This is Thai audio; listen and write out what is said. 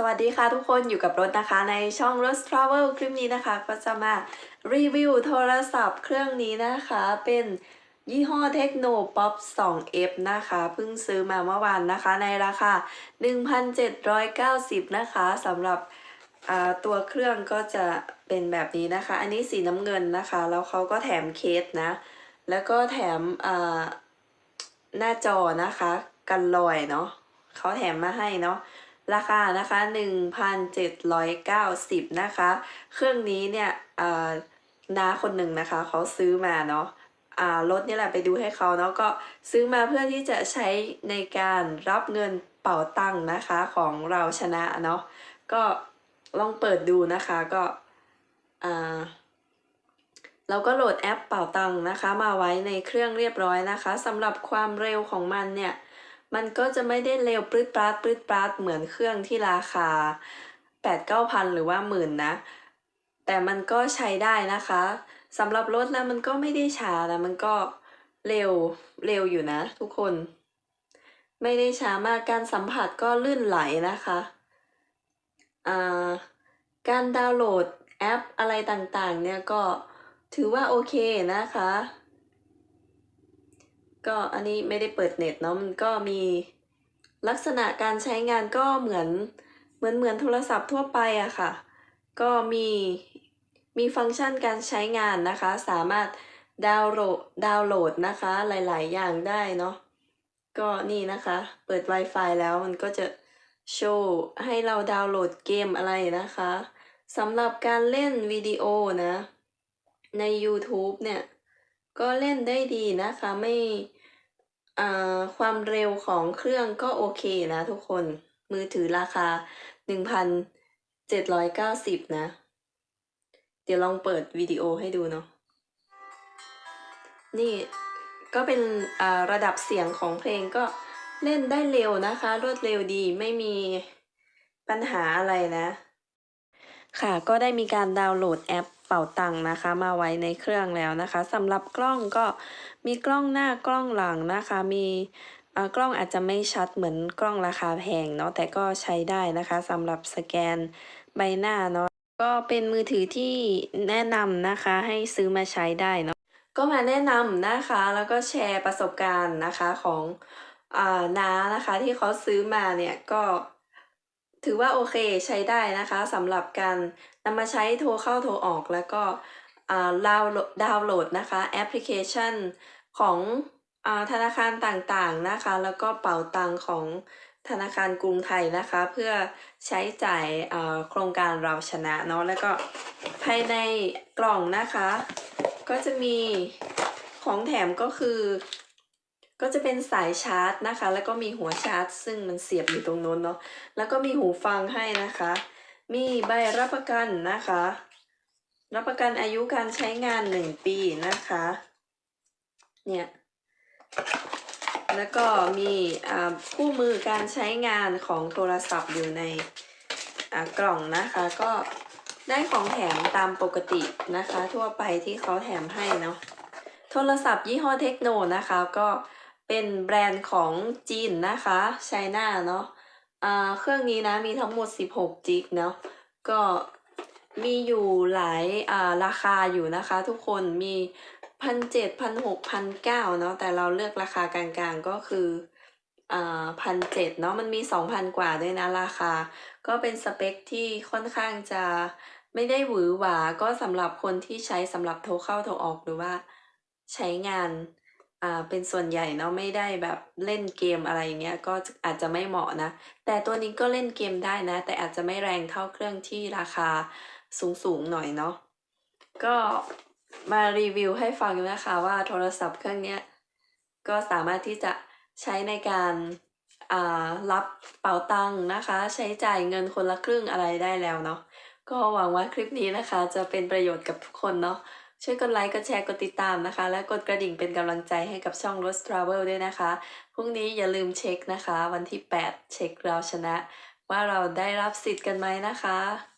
สวัสดีค่ะทุกคนอยู่กับรถนะคะในช่อง Rose Travel คลิปนี้นะคะ ก็จะมารีวิวโทรศัพท์เครื่องนี้นะคะ เป็นยี่ห้อเทคโน Pop 2F นะคะเพิ่งซื้อมาเมื่อวานนะคะ ในราคา 1,790 นะคะสำหรับตัวเครื่องก็จะเป็นแบบนี้นะคะ อันนี้สีน้ำเงินนะคะ แล้วเขาก็แถมเคสนะ แล้วก็แถมหน้าจอนะคะ กันรอยเนาะเขาแถมมาให้เนาะ ราคานะคะ 1,790 นะคะ เครื่องนี้เนี่ยน้าคนหนึ่งนะคะเขาซื้อมาเนาะอ่ารถนี่แหละไปดูให้เขาเนาะก็ซื้อมาเพื่อที่จะใช้ในการรับเงินเป่าตังค์นะคะของเราชนะเนาะก็ลองเปิดดูนะคะก็อ่าเราก็โหลดแอปเป่าตังค์นะคะ มาไว้ในเครื่องเรียบร้อยนะคะสำหรับความเร็วของมันเนี่ย มันก็จะไม่ได้เร็วปรื๊ดปราดปรื๊ดปราดเหมือนเครื่องที่ราคา 8 9 0 0 0หรือว่าหมื่นนะ แต่มันก็ใช้ได้นะคะสำหรับรถแล้วมันก็ไม่ได้ช้านะมันก็เร็วเร็วอยู่นะ ทุกคน ไม่ได้ช้ามากการสัมผัสก็ลื่นไหลนะคะอ่าการดาวน์โหลดแอปอะไรต่างๆ เนี่ยก็ถือว่าโอเคนะคะ ก็อันนี้ไม่ได้เปิดเน็ตเนาะมันก็มีลักษณะการใช้งานก็เหมือนเหมือนเหมือนโทรศัพท์ทั่วไปอะค่ะ ก็มีมีฟังก์ชันการใช้งานนะคะ สามารถดาวน์โหลดดาวน์โหลดนะคะ หลาย ๆ อย่างได้เนาะก็นี่นะคะ เปิด Wi-Fi แล้วมันก็จะโชว์ให้เราดาวน์โหลดเกมอะไรนะคะสำหรับการเล่นวิดีโอนะ ใน YouTube เนี่ย ก็เล่นได้ดีนะคะ ไม่ ความเร็วของเครื่องก็โอเคนะทุกคน มือถือราคา 1,790 นะ เดี๋ยวลองเปิดวิดีโอให้ดูเนาะ นี่ก็เป็นระดับเสียงของเพลงก็เล่นได้เร็วนะคะ รวดเร็วดีไม่มีปัญหาอะไรนะ ค่ะก็ได้มีการดาวน์โหลดแอป เป่าตังค์นะคะมาไว้ในเครื่องแล้วนะคะสำหรับกล้องก็มีกล้องหน้ากล้องหลังนะคะ มีอ่ากล้องอาจจะไม่ชัดเหมือนกล้องราคาแพงเนาะแต่ก็ใช้ได้นะคะสำหรับสแกนใบหน้าเนาะก็เป็นมือถือที่แนะนำนะคะให้ซื้อมาใช้ได้เนาะก็มาแนะนำนะคะแล้วก็แชร์ประสบการณ์นะคะของอน้านะคะที่เขาซื้อมาเนี่ยก็ ถือว่าโอเคใช้ได้นะคะสำหรับการนำมาใช้โทรเข้าโทรออกแล้วก็อ่าดาวน์โหลดาวน์โหลดนะคะแอปพลิเคชันของอ่าธนาคารต่างๆนะคะ แล้วก็เป๋าตังของธนาคารกรุงไทยนะคะ เพื่อใช้จ่ายอ่าโครงการเราชนะเนาะแล้วก็ภายในกล่องนะคะ ก็จะมีของแถมก็คือ ก็จะเป็นสายชาร์จนะคะ แล้วก็มีหัวชาร์จ ซึ่งมันเสียบอยู่ตรงโน้นเนาะแล้วก็มีหูฟังให้นะคะ มีใบรับประกันนะคะ รับประกันอายุการใช้งานหนึ่งปีนะคะ เนี่ยแล้วก็มีอ่าคู่มือการใช้งานของโทรศัพท์อยู่ในอ่ากล่องนะคะ ก็ได้ของแถมตามปกตินะคะ ทั่วไปที่เขาแถมให้เนาะโทรศัพท์ยี่ห้อเทคโนนะคะ ก็ เป็นแบรนด์ของจีนนะคะไชน่าเนาะเครื่องนี้นะมีทั้งหมด 16 จิกเนาะก็มีอยู่หลายราคาอยู่นะคะทุกคนมีพันเจ็ดพันหกพันเก้าเนาะแต่เราเลือกราคากลางๆก็คือพันเจ็ดเนาะมันมีสองพันกว่าด้วยนะราคา ก็เป็นสเปคที่ค่อนข้างจะไม่ได้หวือหวาก็สำหรับคนที่ใช้สำหรับโทรเข้าโทรออกหรือว่าใช้งาน อ่า เป็นส่วนใหญ่เนาะ ไม่ได้แบบเล่นเกม อะไรเงี้ย ก็อาจจะไม่เหมาะนะ แต่ตัวนี้ก็เล่นเกมได้นะ แต่อาจจะไม่แรงเท่าเครื่องที่ราคาสูง ๆ หน่อยเนาะ ก็มารีวิวให้ฟังนะคะว่า โทรศัพท์เครื่องเนี้ย ก็สามารถที่จะใช้ในการ อ่า รับเป๋าตังค์นะคะ ใช้จ่ายเงินคนละครึ่งอะไรได้แล้วเนาะ ก็หวังว่าคลิปนี้นะคะ จะเป็นประโยชน์กับทุกคนเนาะ ช่วยกดไลค์ กดแชร์ กดติดตามนะคะ และกดกระดิ่งเป็นกำลังใจให้กับช่อง Rose Travel ด้วยนะคะ พรุ่งนี้อย่าลืมเช็คนะคะ วันที่ 8 เช็คเราชนะ ว่าเราได้รับสิทธิ์กันไหมนะคะ